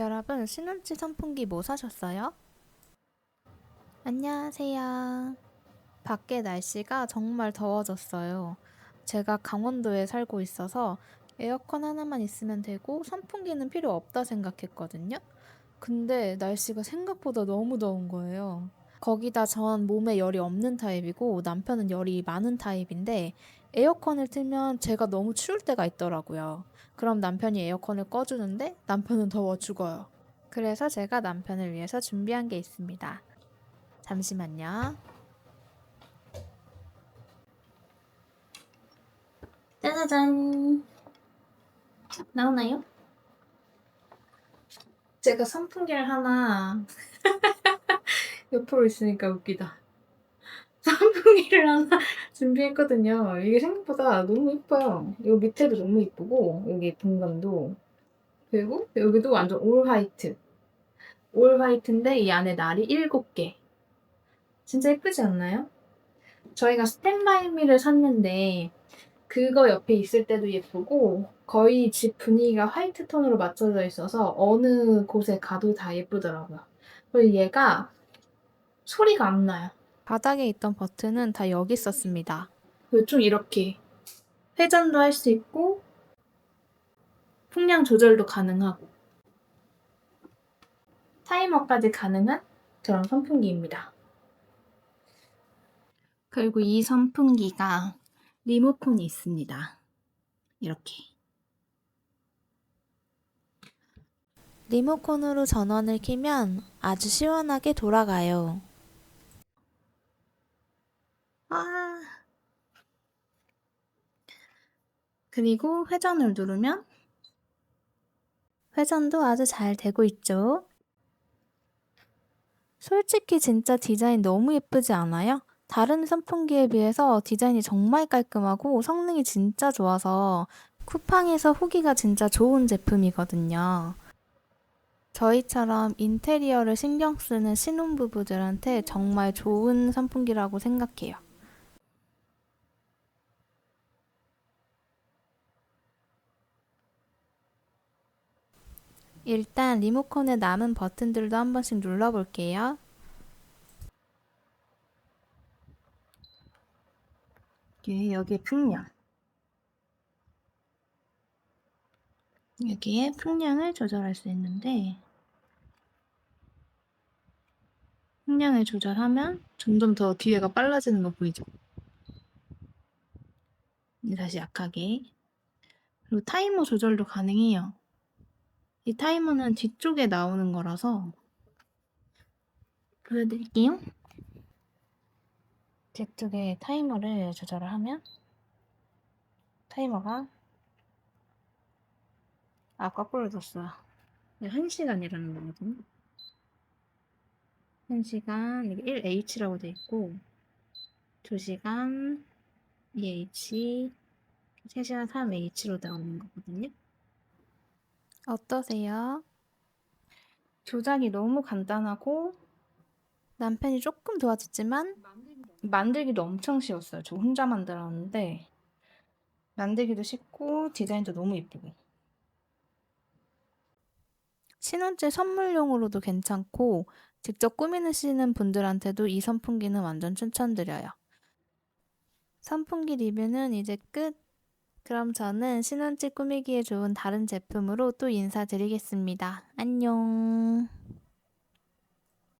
여러분, 신혼집 선풍기 뭐 사셨어요? 안녕하세요. 밖에 날씨가 정말 더워졌어요. 제가 강원도에 살고 있어서 에어컨 하나만 있으면 되고 선풍기는 필요 없다 생각했거든요. 근데 날씨가 생각보다 너무 더운 거예요. 거기다 전 몸에 열이 없는 타입이고 남편은 열이 많은 타입인데 에어컨을 틀면 제가 너무 추울 때가 있더라고요. 그럼 남편이 에어컨을 꺼주는데 남편은 더워 죽어요. 그래서 제가 남편을 위해서 준비한 게 있습니다. 잠시만요. 짜자잔. 나오나요? 제가 선풍기를 하나 옆으로 있으니까 웃기다. 선풍기를 하나 준비했거든요. 이게 생각보다 너무 예뻐요. 여기 밑에도 너무 예쁘고 여기 공간도 그리고 여기도 완전 올 화이트. 올 화이트인데 이 안에 날이 7개. 진짜 예쁘지 않나요? 저희가 스탠바이미를 샀는데 그거 옆에 있을 때도 예쁘고 거의 집 분위기가 화이트 톤으로 맞춰져 있어서 어느 곳에 가도 다 예쁘더라고요. 그리고 얘가 소리가 안 나요. 바닥에 있던 버튼은 다 여기 있었습니다. 좀 이렇게 회전도 할 수 있고 풍량 조절도 가능하고 타이머까지 가능한 그런 선풍기입니다. 그리고 이 선풍기가 리모컨이 있습니다. 이렇게. 리모컨으로 전원을 켜면 아주 시원하게 돌아가요. 아. 그리고 회전을 누르면 회전도 아주 잘 되고 있죠. 솔직히 진짜 디자인 너무 예쁘지 않아요? 다른 선풍기에 비해서 디자인이 정말 깔끔하고 성능이 진짜 좋아서 쿠팡에서 후기가 진짜 좋은 제품이거든요. 저희처럼 인테리어를 신경 쓰는 신혼부부들한테 정말 좋은 선풍기라고 생각해요. 일단 리모컨에 남은 버튼들도 한 번씩 눌러볼게요. 여기, 여기에 풍량. 여기에 풍량을 조절할 수 있는데 풍량을 조절하면 점점 더 뒤에가 빨라지는 거 보이죠? 다시 약하게 그리고 타이머 조절도 가능해요. 이 타이머는 뒤쪽에 나오는 거라서 보여드릴게요. 뒤쪽에 타이머를 조절을 하면 타이머가 아, 거꾸로 뒀어요. 네, 1시간이라는 거거든요. 1시간, 이게 1H라고 돼 있고, 2시간, 2H, 3시간 3H로 나오는 거거든요. 어떠세요? 조작이 너무 간단하고, 남편이 조금 도와줬지만, 만들기도 엄청 쉬웠어요. 저 혼자 만들었는데, 만들기도 쉽고, 디자인도 너무 예쁘고. 신혼집 선물용으로도 괜찮고 직접 꾸미시는 분들한테도 이 선풍기는 완전 추천드려요. 선풍기 리뷰는 이제 끝. 그럼 저는 신혼집 꾸미기에 좋은 다른 제품으로 또 인사드리겠습니다. 안녕.